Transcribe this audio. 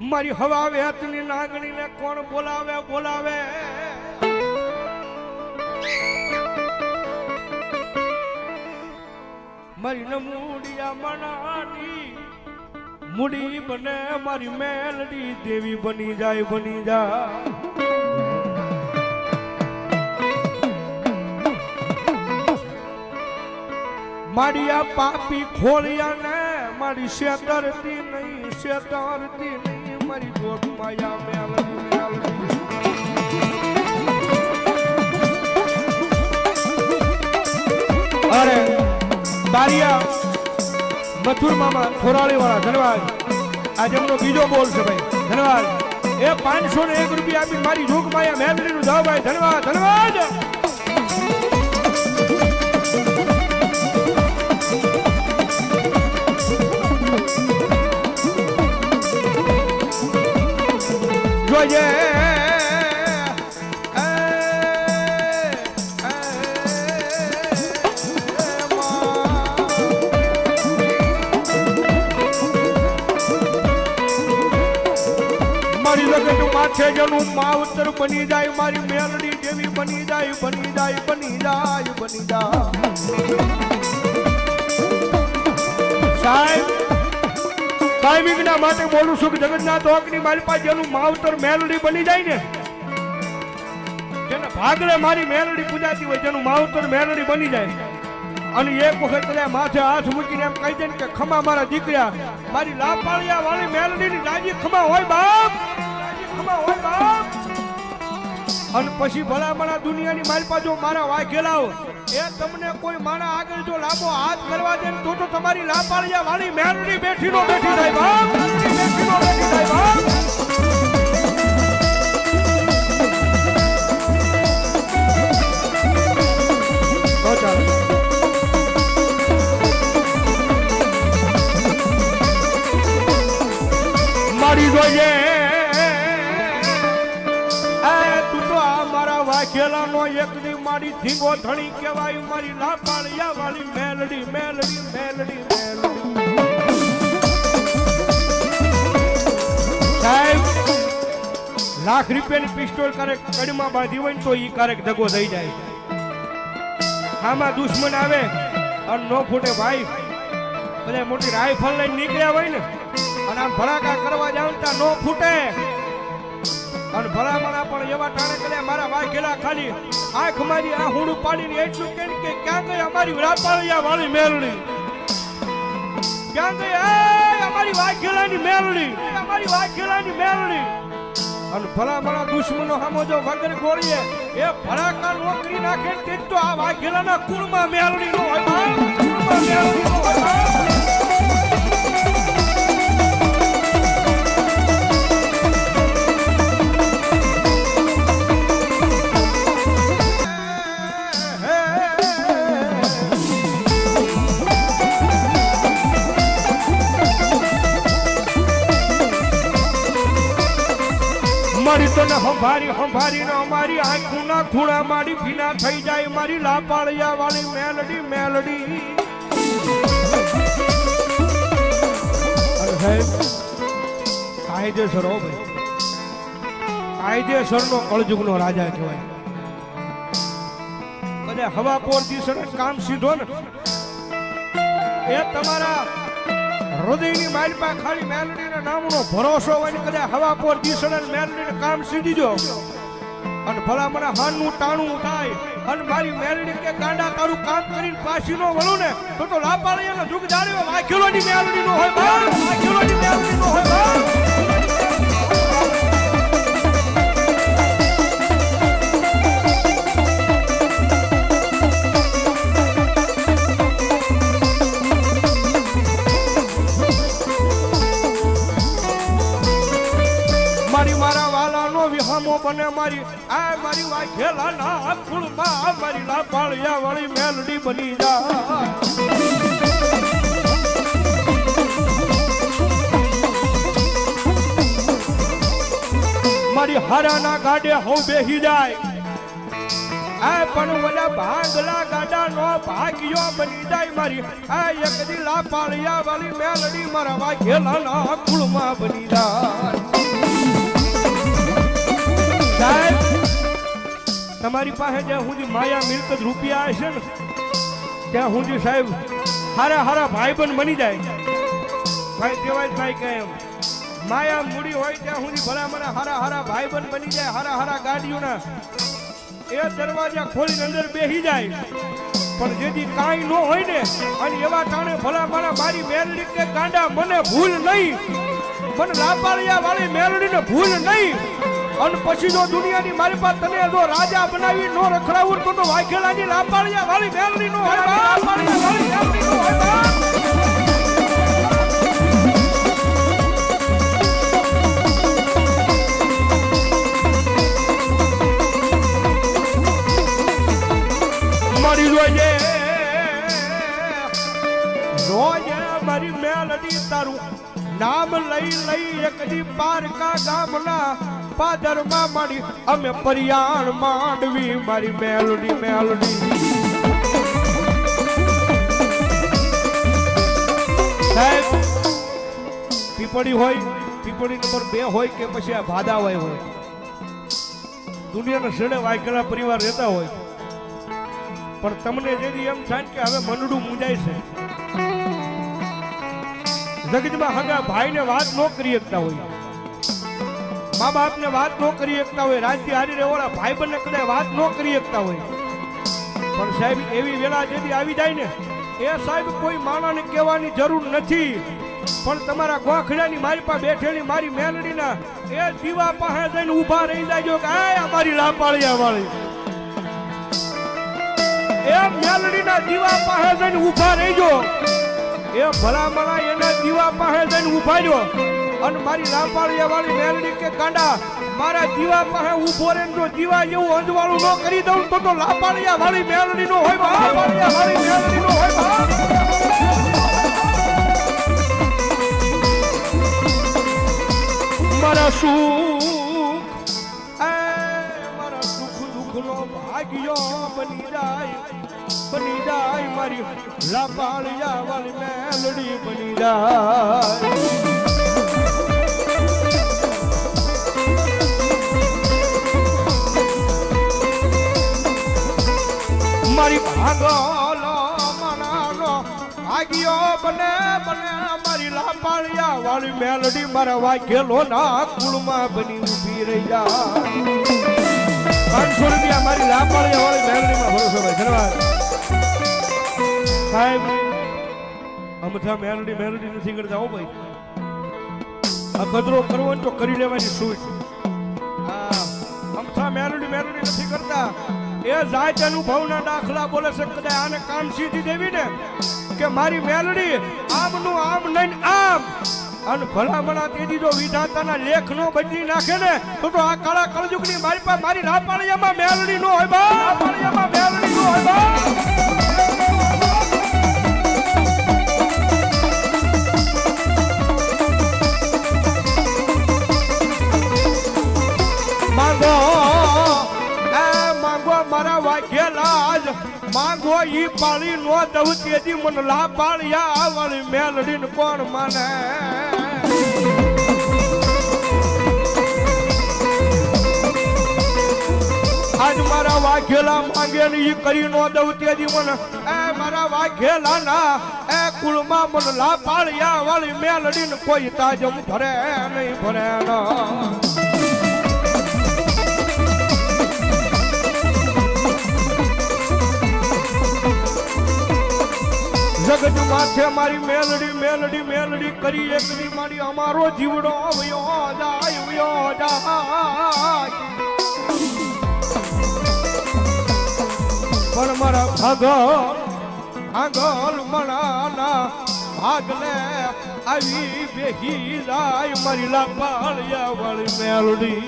મારી હવા વેતની નાગણીને કોણ બોલાવે બોલાવે? મારી નમૂડિયા મનાડી મુડી બને, મારી મેલડી દેવી બની જાય બની જાય. મારી પાપી ખોલિયા ને મારી શેતરતી નહીં શેતરતી નહીં. અરે, બારિયા, મથુર મામા ખોરાળી વાળા ધન્યવાદ આજે એમનો બીજો બોલ છે ભાઈ ધન્યવાદ એ પાંચસો ને એક રૂપિયા આપી મારી જોગ માયા મેલડી નું જાવ ભાઈ ધન્યવાદ ધન્યવાદ જોઈએ એ, એ, માં. મારી લગન માથે જનું માવતર બની જાય મારી મેલડી જેવી બની જાય બની જાય બની જાય બની જાય કાયમિકના માટે બોલું છું કે જગન્નાથ ઓકની મારી પાસે જેનું માવતર મેલડી બની જાય ને, જેને ભાગરે મારી મેલડી પૂજાતી હોય જેનું માવતર મેલડી બની જાય. અને એક વખત માથે હાથ મૂકીને એમ કહી દે કે ખમા મારા દીકરા, મારી લાપાળિયા વાળી મેલડીની રાજી ખમા હોય બાપ અને પછી ભલામણા દુનિયાની મારી પાછો મારા વાઘેલા હોય. એ તમને કોઈ માણા આગળ જો લાંબો હાથ કરવા દે તો તો તમારી લાપાળિયા વાળી મેરડી બેઠી નો બેઠી થાય બાપ બેઠી નો બેઠી થાય વાઘેલાનો મારી ધીંગો ધણી કહેવાય, મારી લાપાળિયા વાળી મેલડી મેલડી મેલડી લાખ રૂપિયાની પિસ્તોલ ક્યારેક કડીમાં બાંધી હોય ને તો ઈ ક્યારેક ધગો થઈ જાય. આમાં દુશ્મન આવે અને નો ફૂટે ભાઈ. બધા મોટી રાઇફલ લઈને નીકળ્યા હોય ને. અને આમ ભડાકા કરવા જાવ ત્યાં નો ફૂટે અને ભલામણા પણ એવા ટાણે કર્યા, મારા વાઘેલા ખાલી આંખ મારી આ હુડું પાડીને એટલું કે કે ક્યાં ગઈ અમારી રાપાળિયા વાળી મેલડી ક્યાં ગઈ અમારી વાઘેલાની મેલડી અમારી વાઘેલાની મેલડી અને ભલામણા દુશ્મનો સામો જો વગર ગોળીએ, એ ભડાકા નોકરી નાખે તે તો આ વાઘેલાના કુળમાં મેલડી નો હોય. કુળમાં મેલડી સંભારી સંભારીને અમારી આંખોના ખૂણા મારી ભીના થઈ જાય, મારી લાપાળિયા વાળી મેલડી. મેલડી કાયદેસર હો ભાઈ. કાયદેસરનો કળજુગનો રાજા કહેવાય. અને હવા પોર દિશને કામ સીધો ને. એ તમારા હૃદયની માલપા ખાલી મેલડીના નામનો ભરોસો હોય ને કદાચ હવા પર દિશને મેલડીને કામ સીધી જો અને ભલામણા હાનનું ટાણું થાય. અને મારી મેલડી કે ગાંડા તારું કામ કરીને પાછી નો વળું ને, તો તો લાપાળીયાનો જુગ જાળ્યો વાઘેલોની મેલડી નો હોય બાપ વાઘેલોની મેલડી નો હોય બાપ મારી, મારા વાલાનો વિહામો બને મારી. આ મારી વાઘેલા ના કુળમાં મારી લાપાળિયા વાળી મેલડી બની જા મારી હારાના ગાડે હવ બેહી જાય. આ પણ ઓલા ભાંગલા ગાડા નો ભાગ્યો બની જાય મારી. આ એક દિલા પાળિયા વાળી મેલડી મારા વાઘેલા ના કુળમાં બની જાય. તમારી પાસે જ્યાં સુધી માયા મિલકત રૂપિયા હશે ને, ત્યાં સુધી સાહેબ હારા હારા ભાઈબંધ બની જાય. ભાઈ દેવાજભાઈ કહે એમ. માયા મૂડી હોય ત્યાં સુધી ભલા મને હારા હારા ભાઈબંધ બની જાય, હારા હારા ગાડીઓના. એ દરવાજા ખોલીને અંદર બેસી જાય. પણ જેથી કાંઈ ન હોય ને, અને એવા કારણે ભલા મારા મારી મેલડી કે ગાંડા મને ભૂલ નહીં. મને લાપાળિયા વાળી મેલડીને ભૂલ નહીં. અને પછી જો દુનિયાની મારી પાસે તને જો રાજા બનાવી નો રખડાવું તો તો વાઘેલાની લાપાળિયા વાળી મેલડી નો હોય બા. વાળી મારી રોજે રોજે મારી મેલડી તારું નામ લઈ લઈ એકદી પારકા ગામના પાદરમાં મળી અમે પરિયાણ માંડવી, મારી મેલડી મેલડી. પીપળી હોય, પીપળી નંબર બે હોય કે પછી આ ભાદાવાય હોય દુનિયાના છેડે વાયકરા પરિવાર રહેતા હોય? પણ તમને જેથી એમ થાય કે હવે મનડું મુંજાય છે. જગતમાં હગા ભાઈને વાત ન કરી શકતા હોય. મા બાપને વાત ન કરી શકતા હોય રાજથી હારી રહેવાળા ભાઈ બંને કદાચ વાત ન કરી શકતા હોય. પણ સાહેબ, એવી વેળા જેથી આવી જાય ને, એ સાહેબ કોઈ માણાને કહેવાની જરૂર નથી. પણ તમારા ગોખડાની મારી પાસે બેઠેલી મારી મેલડીના એ દીવા પાસે જઈને ઊભા રહી જાય કે આ અમારી લાપાળિયા વાળી એ મેલડીના દીવા પાસે જઈને ઊભા રહેજો એ ભલામણા એના દીવા પાસે જઈને ઊભા રહ્યો. અને મારી લાપાળિયા વાળી મેલડી કે ગાંડા, મારા જીવા પાસે ઊભો રે જો જીવા જેવું અંજવાળું ન કરી દઉં તો તો લાપાળિયા વાળી મેલડી નો હોય. લાપાળિયા વાળી મેલડી નો હોય. મારા સુખ, એ મારા સુખ દુઃખ નો ભાગ્યો બની જાય બની જાય મારી લાપાળિયા વાળી મેલડી બની જાય ભાગલો મનાનો ભાગ્યો બને બને મારી લાપાળિયા વાળી મેલડી મારા વાઘેલો ના કુળમાં બની ઊભી રહી જાય પાંચસો રૂપિયા મારી લાપાળિયા વાળી મેલડીમાં ભરોસો ભાઈ, ધન્યવાદ. સાહેબ, અમથા મેલડી મેલડી નથી કરતા હો ભાઈ. આ કદરો કરવો તો કરી લેવાની સૂટ હા, અમથા મેલડી મેલડી નથી કરતા. એ જાત અનુભવના દાખલા બોલે છે, કદાચ આને કામ સીધી દેવી ને, કે મારી મેલડી આમનું આમ નહીં, આમ. અને ભલામણા તેથી જો વિધાતાના લેખ નો બદલી નાખે ને, તો તો આ કાળા કળજુગની મારી પાસે મારી રાપાળિયામાં મેલડી નો હોય બા. રાપાળિયામાં મેલડી નો હોય બા. માંગો ઈ પાળી નો દવ તેજી મન લા પાળિયા વળી મેલડી ને કોણ માને? આજ મારા વાઘેલા માંગે ને ઈ કરી નો દવ તેજી મન. એ મારા વાઘેલા ના એ કુળમાં મન લા પાળિયા વળી મેલડી ને કોઈ તાજમ ભરે નહીં ભરે ના. જગત માથે મારી મેલડી મેલડી મેલડી કરી એકની મારી અમારો જીવડો આવ્યો જાય. પણ મારા ભાગલ ભાગલ મણાના ભાગલે આવી બેહી જાય, મારી લાપાળિયા વાળી મેલડી.